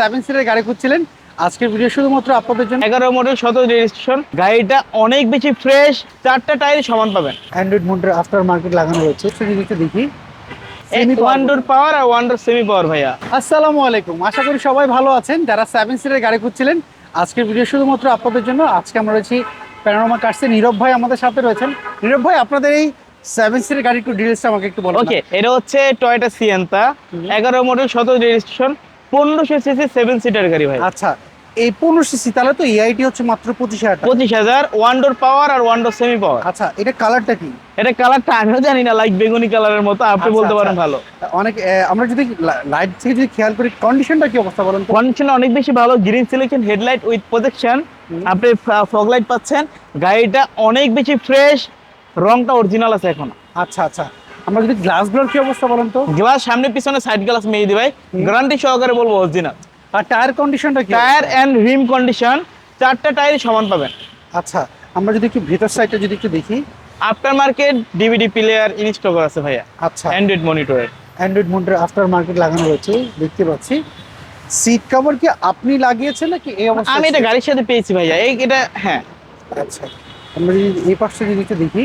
Seven সিটের গাড়ি খুঁজছিলেন। আজকের ভিডিও শুধুমাত্র আপনাদের জন্য এগারো মডেল সতেরো রেজিস্ট্রেশন গাড়িটা অনেক বেশি ফ্রেশ চারটা টায়ার সমান পাবেন। অ্যান্ড্রয়েড মোটর আফটার মার্কেট লাগানো রয়েছে। সেটি একটু দেখি। পাওয়ার আর ওয়ান সেমি পাওয়ার ভাইয়া। আসসালামু আলাইকুম। আশা করি সবাই ভালো আছেন। যারা সেভেন সিটের গাড়ি খুঁজছিলেন আজকের ভিডিও শুধুমাত্র আপনাদের জন্য। আজকে আমরা রয়েছি প্যানোরামা কার্সে নীরব ভাই আমাদের সাথে রয়েছেন। নীরব ভাই আপনাদের এই সেভেন সিটের গাড়ি একটু ডিটেলসটা আমাকে একটু বলুন ওকে এটা হচ্ছে টয়টা সিয়েন্তা এগারো মডেল সতেরো রেজিস্ট্রেশন পনেরোশো সিসি সেভেন সিটার গাড়ি ভাই। আচ্ছা এই পনেরো সিসি তাহলে তো এআইটি হচ্ছে মাত্র পঁচিশ হাজার পঁচিশ হাজার ওয়ান ডোর পাওয়ার আর ওয়ান ডোর সেমি পাওয়ার আচ্ছা এটা কালারটা কি? এটা কালারটা আমিও জানি না লাইক বেগুনি কালারের মতো আপনি আচ্ছা, বলতে পারেন আচ্ছা। ভালো। অনেক আমরা যদি লাইট থেকে যদি খেয়াল করি কন্ডিশনটা কি অবস্থা বলেন কন্ডিশন অনেক বেশি ভালো green selection headlight with protection আপনি ফগ লাইট পাচ্ছেন গাড়িটা অনেক বেশি ফ্রেশ রংটা অরিজিনাল আছে এখন। আচ্ছা আচ্ছা। আমরা যদি গ্লাসগুলোর কি অবস্থা বলেন তো? গ্লাস সামনে পিছনে সাইড গ্লাস মেয়ে দিবে গ্যারান্টি সহকারে বলব অরিজিনাল আর টায়ার কন্ডিশনটা কি? টায়ার এন্ড রিম কন্ডিশন চারটা টায়ারই সমান পাবেন। আচ্ছা আমরা যদি একটু ভেতর সাইডটা যদি একটু দেখি। After market DVD player install করা আছে ভাইয়া। আচ্ছা। অ্যান্ড্রয়েড মনিটরের অ্যান্ড্রয়েড মোটর আফটার মার্কেট লাগানো রয়েছে দেখতে পাচ্ছি। সিট কভার কি আপনি লাগিয়েছেন নাকি এই অবস্থা আমি এটা গাড়ির সাথে পেয়েছি ভাইয়া এই এটা হ্যাঁ। আচ্ছা আমরা যদি এই পাশটা যদি একটু দেখি।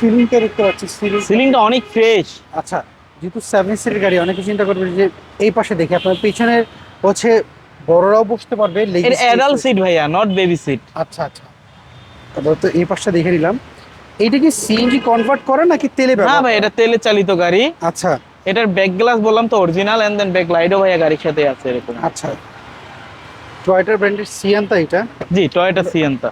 সিলিংটা দেখতে পাচ্ছি সিলিং সিলিংটা অনেক ফ্রেশ আচ্ছা যেহেতু সেভেন সিটের গাড়ি অনেকে চিন্তা করবে যে এই পাশে দেখে আপনার পিছনে হচ্ছে বড়রাও বসতে পারবে এটা অ্যাডাল্ট সিট ভাইয়া নট বেবি সিট আচ্ছা আচ্ছা। তারপর তো এই পাশটা দেখে নিলাম। এইটা কি সিএনজি কনভার্ট করে নাকি তেলে ব্যবহার ভাই এটা তেলে চালিত গাড়ি। আচ্ছা। এটার ব্যাক গ্লাস বললাম তো অরিজিনাল এন্ড দেন ব্যাক লাইটও ভাইয়া গাড়ির সাথে আছে এরকম। আচ্ছা। টয়টার ব্র্যান্ডের সিয়ান্তা এটা। জি টয়োটা সিয়েন্তা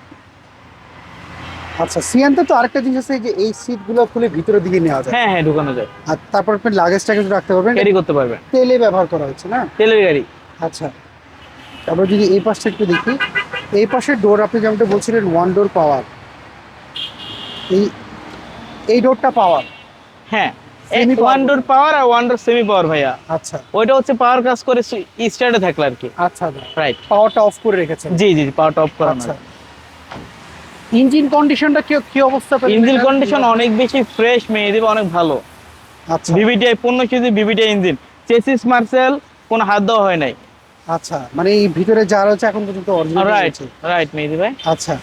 আচ্ছা সিয়ান্তা তো আরেকটা জিনিস আছে যে এই সিটগুলো খুলে ভিতরের দিকে নেওয়া যায়। হ্যাঁ হ্যাঁ ঢুকানো যায়। আর তারপর আপনি লাগেজ টাগেজ রাখতে পারবেন ক্যারি করতে পারবেন। তেলে ব্যবহার করা হচ্ছে না? তেলের গাড়ি। আচ্ছা তারপর যদি এই পাশটা একটু দেখি এই পাশের ডোর আপনি যেমনটা বলছিলেন ওয়ান ডোর পাওয়ার এই এই ডোরটা পাওয়ার হ্যাঁ ওয়ান ডোর পাওয়ার আর ওয়ান ডোর সেমি পাওয়ার ভাইয়া। আচ্ছা। ওইটা হচ্ছে পাওয়ার কাজ করে স্টার্টে থাকলে আর কি। আচ্ছা রাইট পাওয়ারটা অফ করে রেখেছেন। জি জি পাওয়ারটা অফ করা আচ্ছা। ইঞ্জিন কন্ডিশনটা কি কি অবস্থা ইঞ্জিন কন্ডিশন অনেক বেশি ফ্রেশ মেয়ে দিবে অনেক ভালো। আচ্ছা। ভিভিটিআই পনেরো কেজি ভিভিটিআই ইঞ্জিন। চেসিস মার্সেল কোনো হাত দেওয়া হয় নাই। আচ্ছা মানে এই ভিতরে যা রয়েছে এখন পর্যন্ত অরিজিনাল রাইট রাইট মেয়ে দিবে আচ্ছা।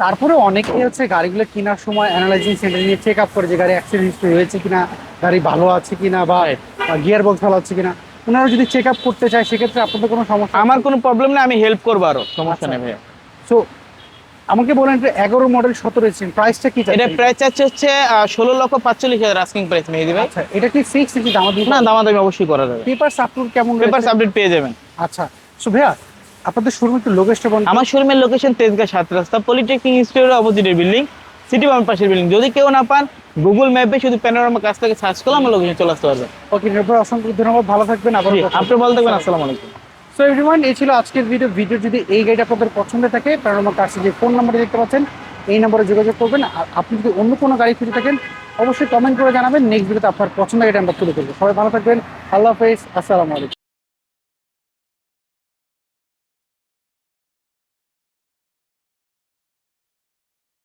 তারপরে অনেকে হচ্ছে গাড়িগুলো কেনার সময় অ্যানালাইজিং সেন্টার নিয়ে চেক আপ করে যে গাড়ি অ্যাক্সিডেন্ট হিস্ট্রি হয়েছে কিনা গাড়ি ভালো আছে কিনা বা গিয়ার বক্স ভালো আছে কিনা। ওনারা যদি চেক আপ করতে চায় সেক্ষেত্রে আপনাদের কোনো সমস্যা আমার কোনো প্রবলেম নেই আমি হেল্প করব আরও। সমস্যা আচ্ছা। নেই ভাইয়া। সো আমাকে বলেন যে এগারো মডেল সতেরো এসেছেন প্রাইসটা কি এটা প্রাইস চাচ্ছে হচ্ছে ষোলো লক্ষ পাঁচচল্লিশ হাজার আস্কিং প্রাইস মেয়ে দিবে আচ্ছা এটা কি ফিক্স নাকি দাম দিয়ে না দামাদামি অবশ্যই করা যাবে। পেপার আপলোড কেমন পেপার? আপডেট পেয়ে যাবেন। আচ্ছা সো ভাইয়া আপনাদের শুরু একটু লোকেশটা বলুন। আমার শোরুমের লোকেশন তেজগাঁ সাত রাস্তা পলিটেকনিক ইনস্টিটিউটের অপোজিটের বিল্ডিং সিটি বাম পাশের বিল্ডিং যদি কেউ না পান গুগল ম্যাপে শুধু প্যানোরামা কাছ থেকে সার্চ করলে আমার লোকেশন চলে আসতে পারবে। ওকে অসংখ্য ধন্যবাদ ভালো থাকবেন আপনি ভালো থাকবেন আসসালামু আলাইকুম। সো এভরিওয়ান এই ছিল আজকের ভিডিও ভিডিও যদি এই গাড়িটা আপনাদের পছন্দ থাকে কারণ আমার কাছে যে ফোন নাম্বারে দেখতে পাচ্ছেন, এই নম্বরে যোগাযোগ করবেন। আর আপনি যদি অন্য কোনো গাড়ি খুঁজে থাকেন, অবশ্যই কমেন্ট করে জানাবেন। নেক্সট ভিডিওতে আপনার পছন্দ গাড়িটা আমরা তুলে করব সবাই ভালো থাকবেন। আল্লাহ হাফেজ। আসসালামু আলাইকুম।